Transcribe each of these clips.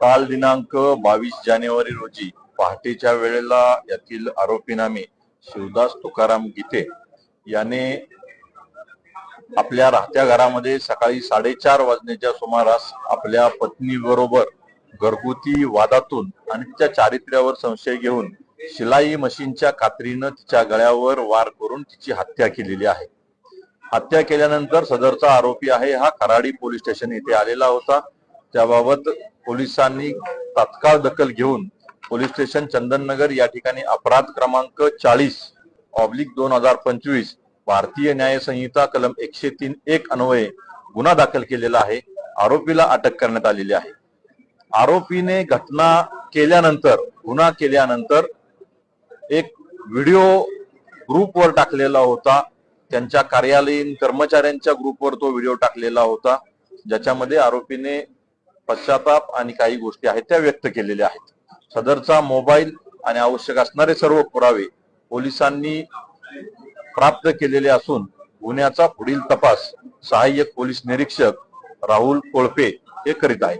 काल दिनांक बावीस जानेवारी रोजी पहाटेच्या वेळेला यातील आरोपी नामे शिवदास तुकाराम गीते याने आपल्या राहत्या घरामध्ये सकाळी साडेचार वाजण्याच्या सुमारास आपल्या पत्नी बरोबर घरगुती वादातून आणि तिच्या चारित्र्यावर संशय घेऊन शिलाई मशीनच्या कात्रीनं तिच्या गळ्यावर वार करून तिची हत्या केलेली आहे. हत्या केल्यानंतर सदरचा आरोपी आहे हा खराडी पोलीस स्टेशन येथे आलेला होता. त्याबाबत पोलिसांनी तात्काळ दखल घेऊन पोलीस स्टेशन चंदननगर या ठिकाणी अपराध क्रमांक चाळीस ऑब्लिक दोन हजार पंचवीस भारतीय न्याय संहिता कलम एकशे तीन एक अन्वये गुन्हा दाखल केलेला आहे. आरोपीला अटक करण्यात आलेली आहे. आरोपीने घटना केल्यानंतर गुन्हा केल्यानंतर एक व्हिडिओ ग्रुपवर टाकलेला होता. त्यांच्या कार्यालयीन कर्मचाऱ्यांच्या ग्रुपवर तो व्हिडिओ टाकलेला होता. ज्याच्यामध्ये आरोपीने पश्चाताप आणि काही गोष्टी आहेत त्या व्यक्त केलेल्या आहेत. सदरचा मोबाईल आणि आवश्यक असणारे सर्व पुरावे पोलिसांनी प्राप्त केलेले असून गुन्ह्याचा पुढील तपास सहाय्यक पोलीस निरीक्षक राहुल कोळपे हे करीत आहेत.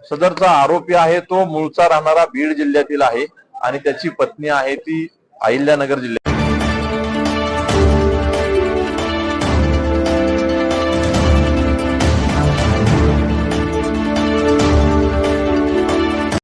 सदरचा आरोपी आहे तो मूळचा राहणारा बीड जिल्ह्यातील आहे आणि त्याची पत्नी आहे ती अहिल्यानगर जिल्ह्यात.